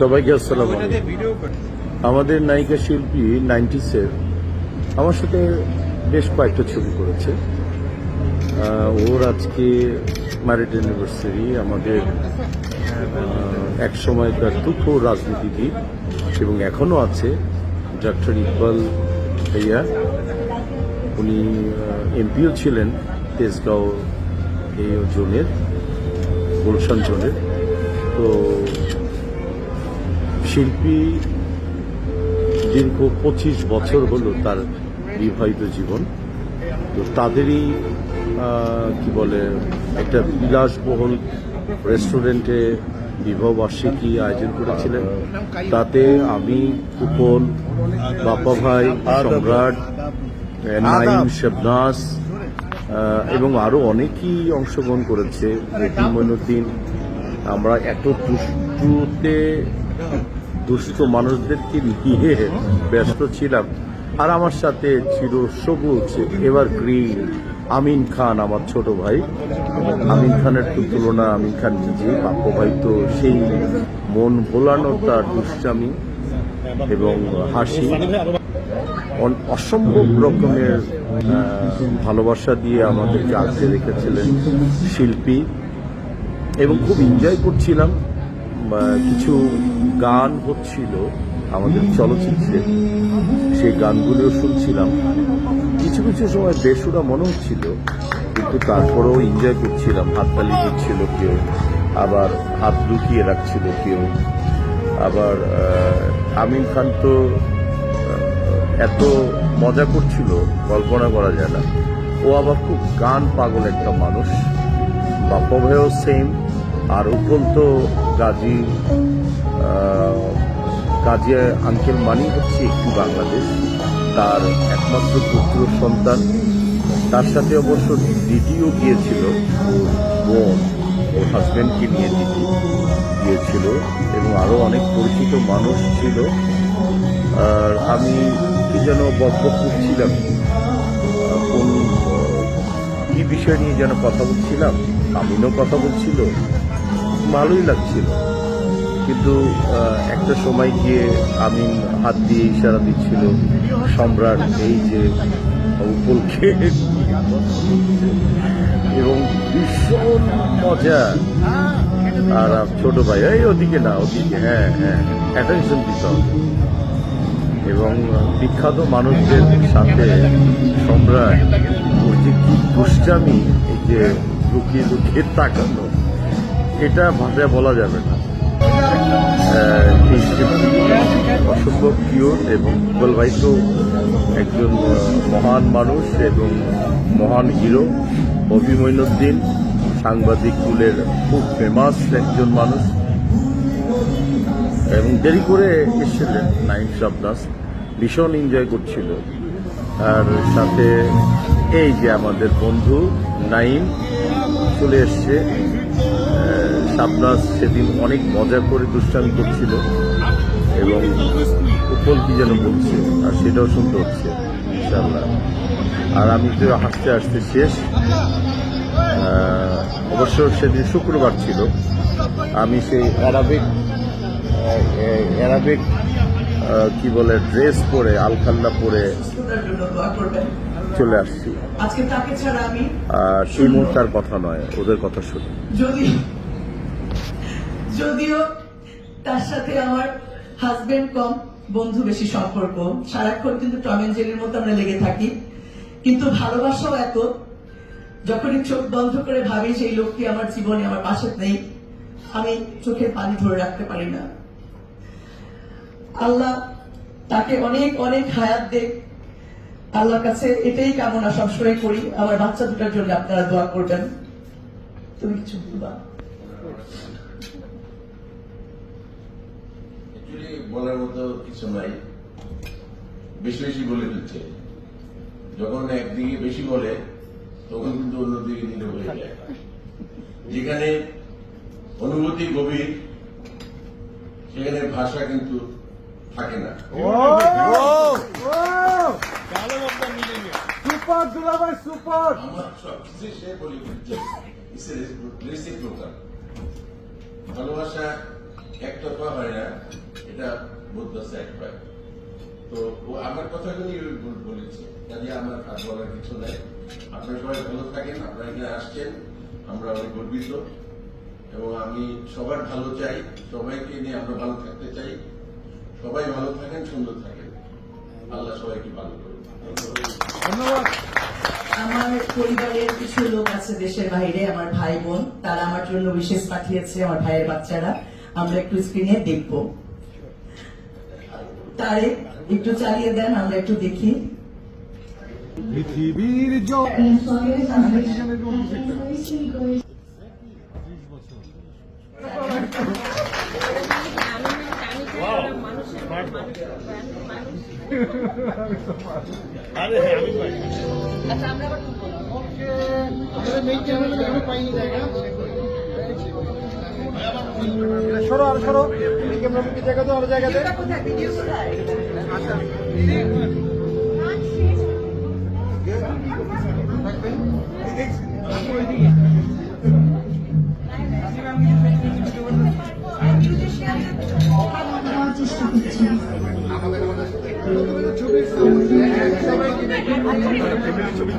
সবাইকে আসসালাম আমাদের নায়িকা শিল্পী নাইনটিসের আমার সাথে বেশ কয়েকটা ছবি করেছে। ওর আজকে ম্যারিড অ্যানিভার্সারি আমাদের এক সময়কার তুখো রাজনীতিবিদ এবং এখনও আছে ডক্টর ইকবাল ভাইয়া। উনি এমপিও ছিলেন তেজগাঁও এই জোনের, গুলশান জোনের। তো শিল্পী দীর্ঘ পঁচিশ বছর হলো তার বিবাহিত জীবন। তো তাদেরই কি বলে, একটা বিলাসবহুল রেস্টুরেন্টে বিবাহবার্ষিকী আয়োজন করেছিলেন। তাতে আমি, কুপন, বাপা ভাই, সম্রাট নাইম শেবনাস এবং আরও অনেকেই অংশগ্রহণ করেছে। মতিন মইনুদ্দিন। আমরা এত দুষ্টুতে দুষ্ট মানুষদেরকে নিয়ে ব্যস্ত ছিলাম। আর আমার সাথে ছিল সবুজ এবার গ্রিন আমিন খান আমার ছোট ভাই। আমিন খানের তো তুলনা, আমিন খান নিজে বাপ্য ভাই, তো সেই মন ভোলানো তার দুষ্টামি এবং হাসি। অসম্ভব রকমের ভালোবাসা দিয়ে আমাদেরকে আগলে রেখেছিলেন শিল্পী। এবং খুব এনজয় করছিলাম। কিছু গান হচ্ছিল আমাদের চলচ্চিত্রে, সেই গানগুলিও শুনছিলাম। কিছু কিছু সময় বেসুরা মনে হচ্ছিল কিন্তু তারপরেও এনজয় করছিলাম। হাততালি দিচ্ছিল কেউ, আবার হাত লুকিয়ে রাখছিল কেউ। আবার আমিন খান তো এত মজা করছিল, কল্পনা করা যায় না। ও আবার খুব গান পাগল একটা মানুষ। বাপ্পা ভাইও সেম আর উপল তো গাজী গাজী আঙ্কেল মানি হচ্ছে একটি বাংলাদেশ। তার একমাত্র পুত্র সন্তান। তার সাথে অবশ্য দিদিও গিয়েছিল ওর বোন, ওর হাজব্যান্ডকে নিয়ে দিদি গিয়েছিল এবং আরও অনেক পরিচিত মানুষ ছিল। আর আমি কি যেন বকবক করছিলাম, কোন কি বিষয় নিয়ে যেন কথা বলছিলাম, আমিনও কথা বলছিল ভালোই লাগছিল। কিন্তু একটা সময় গিয়ে আমি হাত দিয়ে ইশারা দিচ্ছিল, সম্রাট, এই যে উপলকে এবং ভীষণ মজা। আর ছোট ভাই, এই ওদিকে না, ওদিকে হ্যাঁ হ্যাঁ অ্যাটেনশন দিতে হবে। এবং বিখ্যাত মানুষদের সাথে সম্রাট, ওর যে কি দুষ্টামি, এই যে লুকিয়ে লুকিয়ে তাকানো এটা ভাষায় বলা যাবে না। অসম্ভব কিওর এবং ইকবাল ভাই তো একজন মহান মানুষ এবং মহান হিরো অভি সাংবাদিক কুলের খুব ফেমাস একজন মানুষ। এবং দেরি করে এসেছিলেন নাইম শাবনাস, ভীষণ এনজয় করছিল। আর সাথে এই যে আমাদের বন্ধু নাইম চলে এসছে। শাবনাজ সেদিন অনেক মজা করে দুষ্টামি করছিল এবং উপল কি যেন বলছে আর সেটাও শুনতে হচ্ছে ইনশাল্লাহ আর আমি তো হাসতে হাসতে শেষ। অবশ্য সেদিন শুক্রবার ছিল। আমি সেই অ্যারাবিক অ্যারাবিক কি বলে ড্রেস পরে আলখাল্লা পরে চলে আসছি। আর সেই মুহূর্তার কথা নয় ওদের কথা শুনি। যদি যদিও তার সাথে আমার হাজবেন্ড কম, বন্ধু বেশি সম্পর্ক। সারাক্ষণ কিন্তু টম এন্ড জেরির মতো আমরা লেগে থাকি। কিন্তু ভালোবাসাও এত, যখনই চোখ বন্ধ করে ভাবি সেই লোকটি আমার জীবনে আমার পাশে নেই, আমি চোখের পানি ধরে রাখতে পারি না। আল্লাহ তাকে অনেক অনেক হায়াত দেখ। আল্লাহর কাছে এটাই কামনা সবসময় করি। আমার বাচ্চা দুটার জন্য আপনারা দোয়া করবেন। তুমি কিছু বলবা? অ্যাকচুয়ালি বলার মতো কিছু নাই। বেশি বেশি বলে ফেলছে যখন একদিকে বেশি বলে তখন কিন্তু অন্যদিকে নীরব হয়ে যায় যেখানে অনুভূতি গভীর সেখানে ভাষা কিন্তু থাকে না। সুপার দুলাভাই সুপার আমার সবকিছু সে বলে ফেলছে ভালোবাসা একতরফা হয় না। এটা বোধ এক হয় তো ও আমার কথাগুলি বলেছে, কাজে আমার আর বলার কিছু নাই। আপনারা সবাই ভালো থাকেন, আপনারা এখানে আসছেন, আমরা অনেক গর্বিত। এবং আমি সবার ভালো চাই, সবাইকে নিয়ে আমরা ভালো থাকতে চাই। সবাই ভালো থাকেন, সুন্দর থাকেন। আল্লাহ সবাইকে ভালো করুন। ধন্যবাদ। আমার পরিবারের কিছু লোক আছে দেশের বাইরে, আমার ভাই বোন। তারা আমার জন্য বিশেষ পাঠিয়েছে, আমার ভাইয়ের বাচ্চারা। আমরা একটু স্ক্রিনে দেখব। তারে একটু চালিয়ে দেন আমরা একটু দেখি। পৃথিবীর জল সরো আর সরো। জায়গা তো আরও জায়গাতে ছবি